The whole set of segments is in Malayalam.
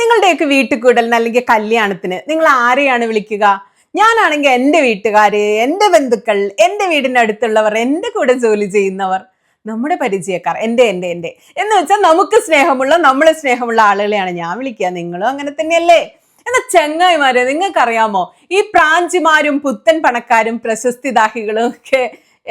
നിങ്ങളുടെയൊക്കെ വീട്ടിൽ കൂടലിന് അല്ലെങ്കിൽ കല്യാണത്തിന് നിങ്ങൾ ആരെയാണ് വിളിക്കുക? ഞാനാണെങ്കിൽ എന്റെ വീട്ടുകാർ എന്റെ ബന്ധുക്കൾ എന്റെ വീടിന്റെ അടുത്തുള്ളവർ എന്റെ കൂടെ ജോലി ചെയ്യുന്നവർ നമ്മുടെ പരിചയക്കാർ എന്റെ എന്റെ എന്റെ. എന്ന് വെച്ചാൽ നമുക്ക് സ്നേഹമുള്ള നമ്മളെ സ്നേഹമുള്ള ആളുകളെയാണ് ഞാൻ വിളിക്കുക. നിങ്ങളും അങ്ങനെ തന്നെയല്ലേ? എന്നാൽ ചെങ്ങായിമാരെ നിങ്ങൾക്കറിയാമോ? ഈ പ്രാഞ്ചിമാരും പുത്തൻ പണക്കാരും പ്രശസ്തിദാഹികളും ഒക്കെ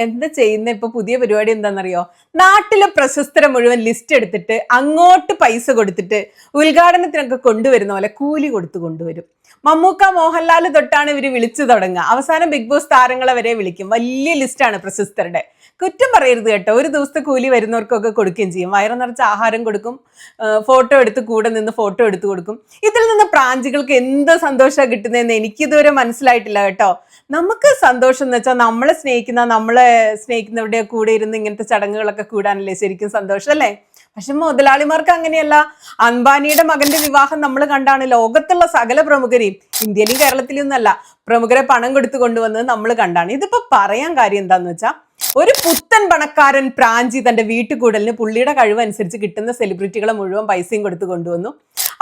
എന്താ ചെയ്യുന്ന ഇപ്പൊ പുതിയ പരിപാടി എന്താണെന്നറിയോ? നാട്ടിലെ പ്രശസ്തരെ മുഴുവൻ ലിസ്റ്റ് എടുത്തിട്ട് അങ്ങോട്ട് പൈസ കൊടുത്തിട്ട് ഉദ്ഘാടനത്തിനൊക്കെ കൊണ്ടുവരുന്ന പോലെ കൂലി കൊടുത്തു കൊണ്ടുവരും. മമ്മൂക്ക മോഹൻലാൽ തൊട്ടാണ് ഇവർ വിളിച്ചു തുടങ്ങുക. അവസാനം ബിഗ് ബോസ് താരങ്ങളെ വരെ വിളിക്കും. വലിയ ലിസ്റ്റാണ് പ്രശസ്തരുടെ. കുറ്റം പറയരുത് കേട്ടോ. ഒരു ദിവസത്തെ കൂലി വരുന്നവർക്കൊക്കെ കൊടുക്കുകയും ചെയ്യും. വയറ് നിറച്ച് ആഹാരം കൊടുക്കും ഫോട്ടോ എടുത്ത് കൂടെ നിന്ന് ഫോട്ടോ എടുത്ത് കൊടുക്കും. ഇതിൽ നിന്ന് പ്രാഞ്ചികൾക്ക് എന്ത് സന്തോഷമാണ് കിട്ടുന്നതെന്ന് എനിക്കിതുവരെ മനസ്സിലായിട്ടില്ല കേട്ടോ. നമുക്ക് സന്തോഷം എന്ന് വെച്ചാൽ നമ്മളെ സ്നേഹിക്കുന്ന നമ്മളെ സ്നേഹിക്കുന്നവരുടെ കൂടെ ഇരുന്ന് ഇങ്ങനത്തെ ചടങ്ങുകളൊക്കെ കൂടാനല്ലേ ശരിക്കും സന്തോഷം അല്ലേ? പക്ഷെ മുതലാളിമാർക്ക് അങ്ങനെയല്ല. അംബാനിയുടെ മകന്റെ വിവാഹം നമ്മൾ കണ്ടാണ് ലോകത്തുള്ള സകല പ്രമുഖരെയും ഇന്ത്യയിലും കേരളത്തിലും ഒന്നല്ല പ്രമുഖരെ പണം കൊടുത്തു കൊണ്ടുവന്നത് നമ്മൾ കണ്ടാണ്. ഇതിപ്പോ പറയാൻ കാര്യം എന്താന്ന് വെച്ചാൽ ഒരു പുത്തൻ പണക്കാരൻ പ്രാഞ്ചി തന്റെ വീട്ടുകൂടലിന് പുള്ളിയുടെ കഴിവനുസരിച്ച് കിട്ടുന്ന സെലിബ്രിറ്റികളെ മുഴുവൻ പൈസയും കൊടുത്തു കൊണ്ടുവന്നു.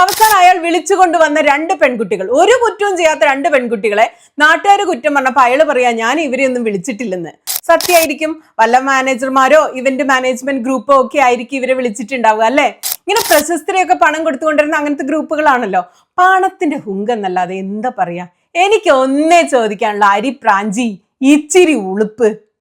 അവസാനം അയാൾ വിളിച്ചു കൊണ്ടുവന്ന രണ്ട് പെൺകുട്ടികൾ ഒരു കുറ്റവും ചെയ്യാത്ത രണ്ട് പെൺകുട്ടികളെ നാട്ടുകാർ കുറ്റം പറഞ്ഞപ്പോൾ അയാൾ പറയാ ഞാൻ ഇവരെയൊന്നും വിളിച്ചിട്ടില്ലെന്ന്. സത്യമായിരിക്കും. വല്ല മാനേജർമാരോ ഇവന്റ് മാനേജ്മെന്റ് ഗ്രൂപ്പോ ഒക്കെ ആയിരിക്കും ഇവരെ വിളിച്ചിട്ടുണ്ടാവുക അല്ലേ? ഇങ്ങനെ പ്രശസ്തരെയൊക്കെ പണം കൊടുത്തുകൊണ്ടിരുന്ന അങ്ങനത്തെ ഗ്രൂപ്പുകളാണല്ലോ. പണത്തിന്റെ ഹുങ്കെന്നല്ലാതെ എന്താ പറയാ? എനിക്ക് ഒന്നേ ചോദിക്കാനുള്ള അരി പ്രാഞ്ചി ഇച്ചിരി ഉളുപ്പ്.